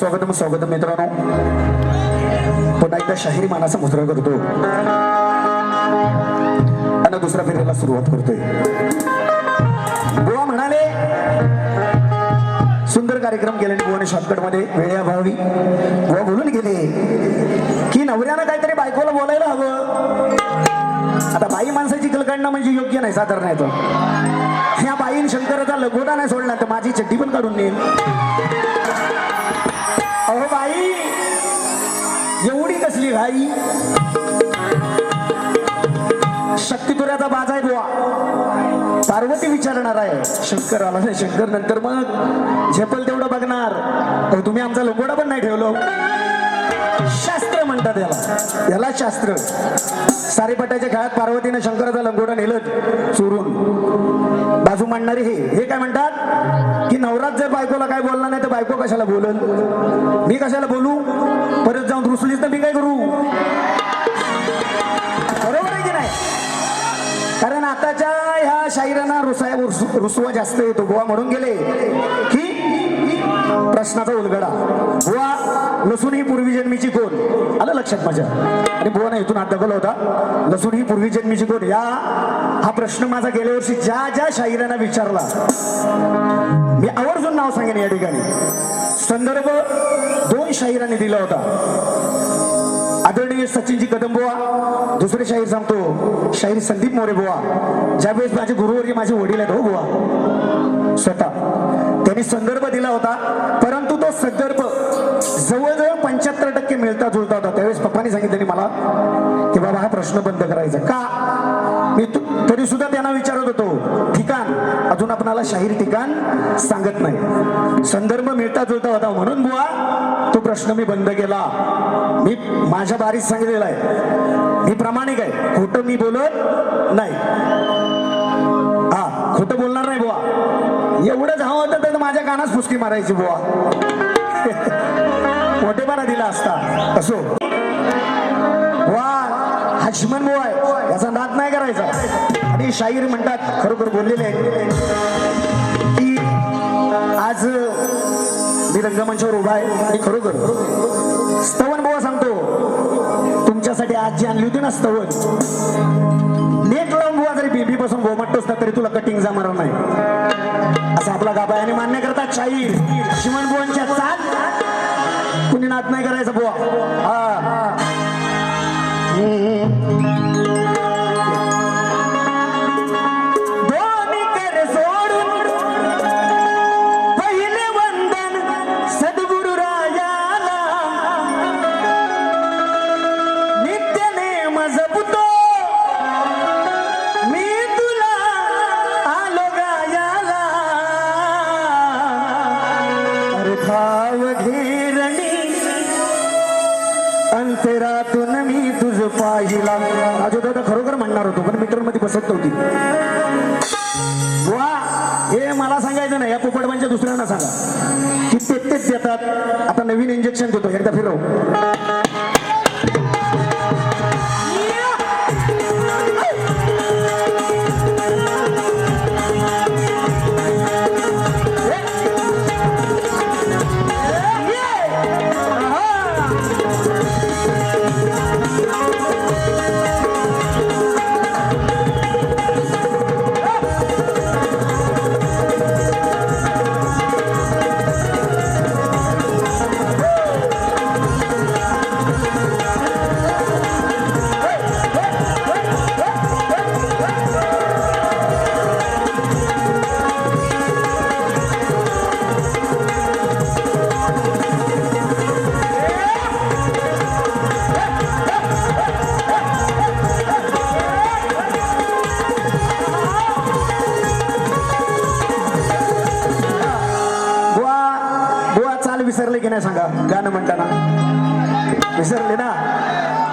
स्वागतम स्वागतम मित्रांनो. पुन्हा एकदा शाहिरी मानाचा मुजरा करतो. आणि दुसऱ्या फेरीला सुरुवात करतोय. बुवा म्हणाले सुंदर कार्यक्रम केले गोवाने शॉर्टकटमध्ये वेळेअभावी गोवा बोलून गेले की नवऱ्यानं काहीतरी बायकोला बोलायला हवं. आता बाई माणसाची कलकडणं म्हणजे योग्य नाही साधारण आहे तर ह्या बाईन शंकराचा लगोटा नाही सोडला तर माझी चड्डी पण काढून नेईल अरे बाई एवढी कसली घाई? शक्ती तुऱ्याचा बाजा आहे बुवा. पार्वती विचारणार आहे. शंकर आला नाही शंकर नंतर मग झेपल तेवढं बघणार. तुम्ही आमचा लंगोडा पण नाही ठेवलो. म्हणतात याला. याला शास्त्र. सारेपटाच्या खेळात पार्वतीनं शंकराचा लंगोटा नेलं चोरून. बाजू मांडणारे हे. हे काय म्हणतात? की नवरात जर बायकोला काय बोलला नाही तर बायको कशाला बोलल? मी कशाला बोलू? परत जाऊन रुसलीच तर मी काय करू? बरोबर आहे की नाही? कारण आताच्या ह्या शाहिरांना रुसाया रुसवा जास्त येतो गोवा म्हणून गेले. की प्रश्नाचा उलगडा. बुवा लसूण ही पूर्वी जन्मीची कोण आलं लक्षात माझ्या? आणि बुवा इथून हात दाखवला होता. लसूण ही पूर्वी जन्मीची कोण या हा प्रश्न माझा गेल्या वर्षी ज्या ज्या शाहिरांना विचारला मी आवर्जून नाव सांगेन या ठिकाणी. संदर्भ दोन शाहिरांनी दिला होता. आदरणीय सचिनजी कदम बुवा दुसरे शाहीर सांगतो शाहीर संदीप मोरे बुवा. ज्यावेळेस माझे गुरुवर्य माझे वडील आहेत हो बुवा. स्वतः. त्यांनी संदर्भ दिला होता परंतु तो संदर्भ जवळजवळ पंच्याहत्तर टक्के मिळता जुळता होता. त्यावेळेस पप्पांनी सांगितलं मला की बाबा हा प्रश्न बंद करायचा. का? मी तरी सुद्धा त्यांना विचारत होतो ठिकाण अजून आपणाला शाहीर ठिकाण सांगत नाही. संदर्भ मिळता जुळता होता. म्हणून बुवा तो प्रश्न मी बंद केला. मी माझ्या बारीत सांगितलेला आहे. मी प्रामाणिक आहे. खोटं मी बोलत नाही. हा खोटं बोलणार नाही बुवा. एवढंच हवं होतं तर माझ्या कानात फुसकी मारायची बुवा. मोठेपणा दिला असता. असो. वा हशमन बुवा आहे. याचा नाद नाही करायचा. आणि शाहीर म्हणतात खरोखर बोललेले की आज मी रंगमंचावर उभा आहे. आणि खरोखर स्तवन बुवा सांगतो. तुमच्यासाठी आज जी आणली होती ना स्तवन नेट लावून बुवा जरी बीबी पासून गोमटतोस ना तरी तुला कटिंग जमणार नाही. असं आपला गाबा आणि मान्य करतात शाहीर शिवण बुवांच्या चाल कुणी नाद नाही करायचा बुवा. हा. अंतरातून मी तुझ पाहिला. अजो दादा खरोखर म्हणणार होतो पण मीटरमध्ये बसत नव्हती वा हे मला सांगायचं नाही या पोपटबांच्या दुसऱ्यांना सांगा. की ते तेच देतात. आता नवीन इंजेक्शन देतो एकदा फिरव.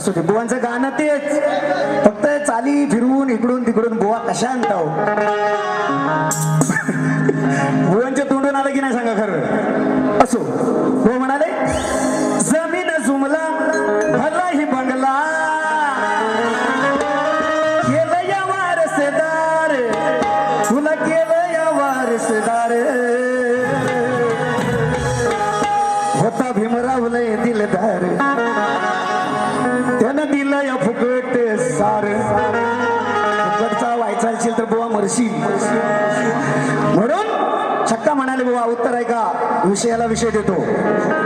असू दे. बुवांचं गाणं तेच. फक्त चाली फिरवून इकडून तिकडून बुवा कशा बाबा उत्तर ऐका विषयाला विषय देतो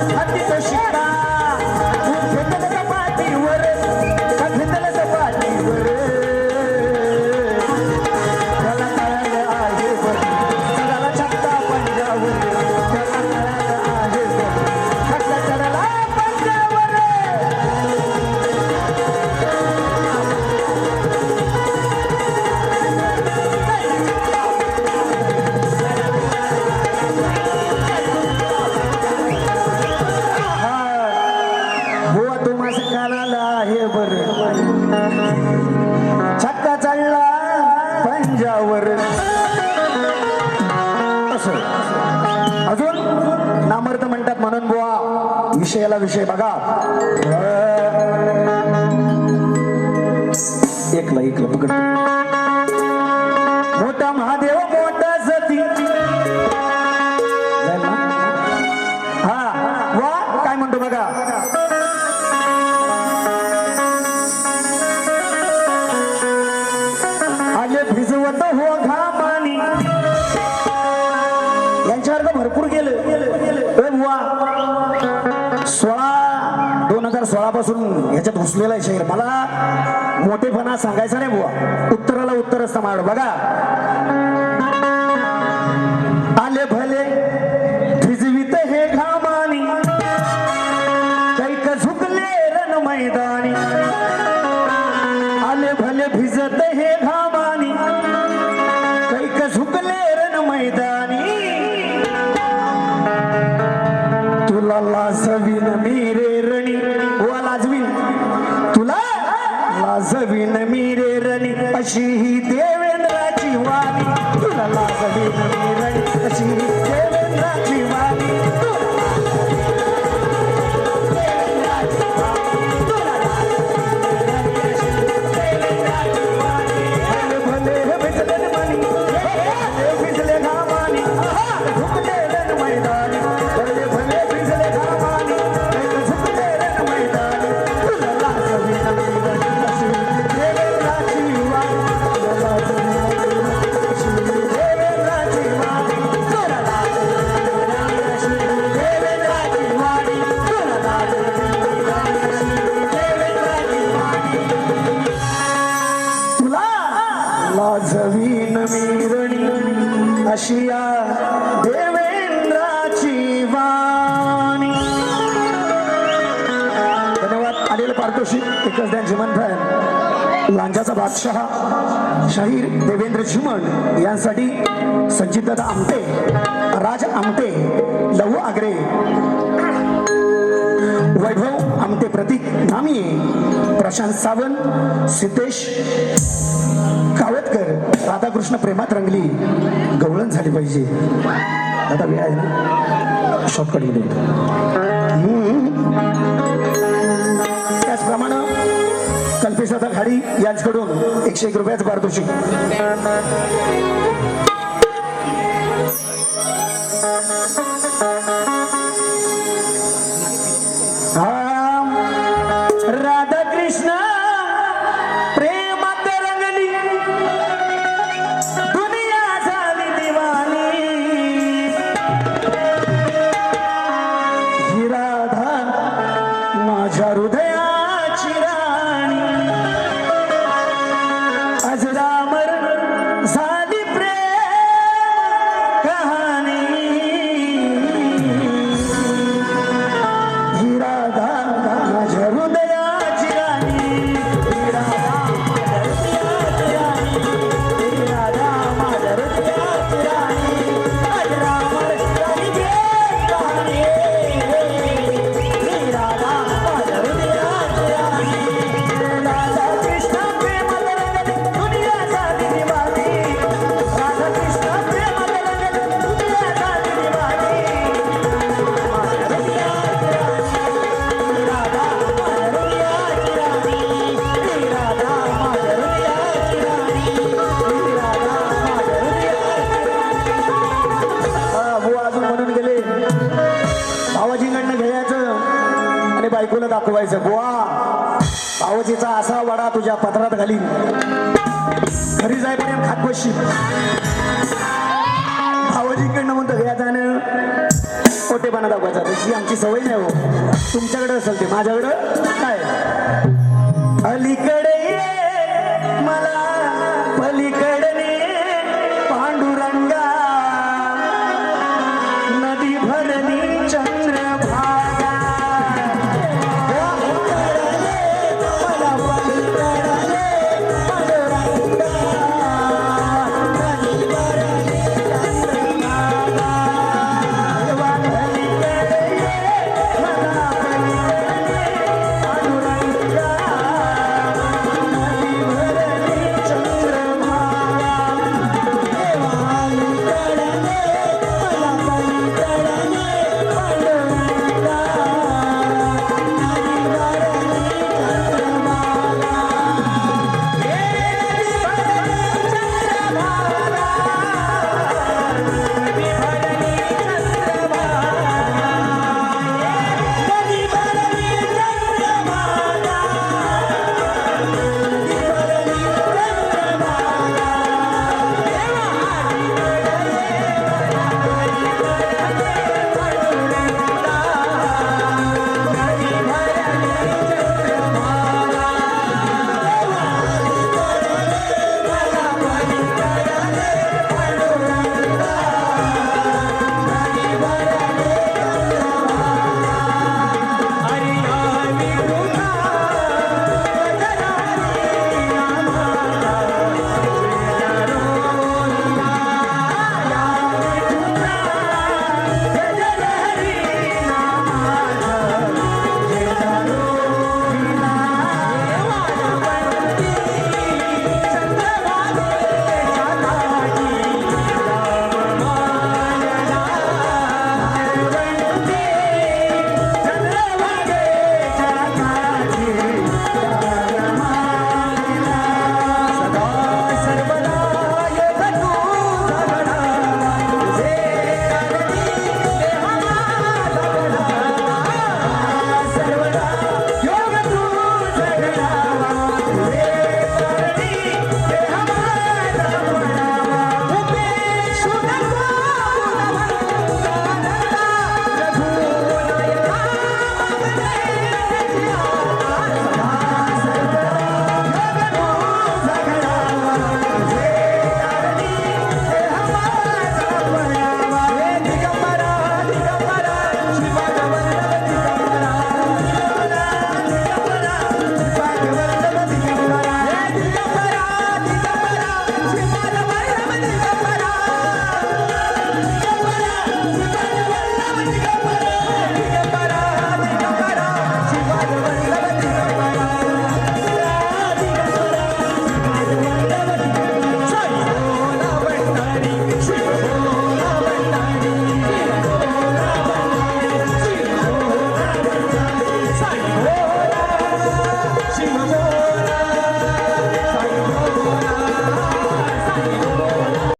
अतिशय शिकता विषय बघा पहिल्यापासून ह्याच्यात घुसलेला आहे शहर मला मोठेपणा सांगायचा नाही बुवा. उत्तराला उत्तर असतं माड बघा. सध्या भर लांजाचा बादशाह शाहीर देवेंद्र चिमण यांसाठी संचितदादा आमटे राज आमटे लहू आगरे वैभव आमटे प्रतीक धामिये प्रशांत सावंत सिद्धेश कावतकर राधाकृष्ण प्रेमात रंगली. गवळण झाली पाहिजे. आता वेळ आहे ना? शॉर्टकट सत्यशोधा खाडी यांच्याकडून एकशे एक रुपयाचं पारितोषिक. जाईपर्यंत खात भावजीकडनं म्हणतो घ्या जाणं खोटेपणा दाखवायचा तशी आमची सवय नाही हो. तुमच्याकडे असेल ते माझ्याकडं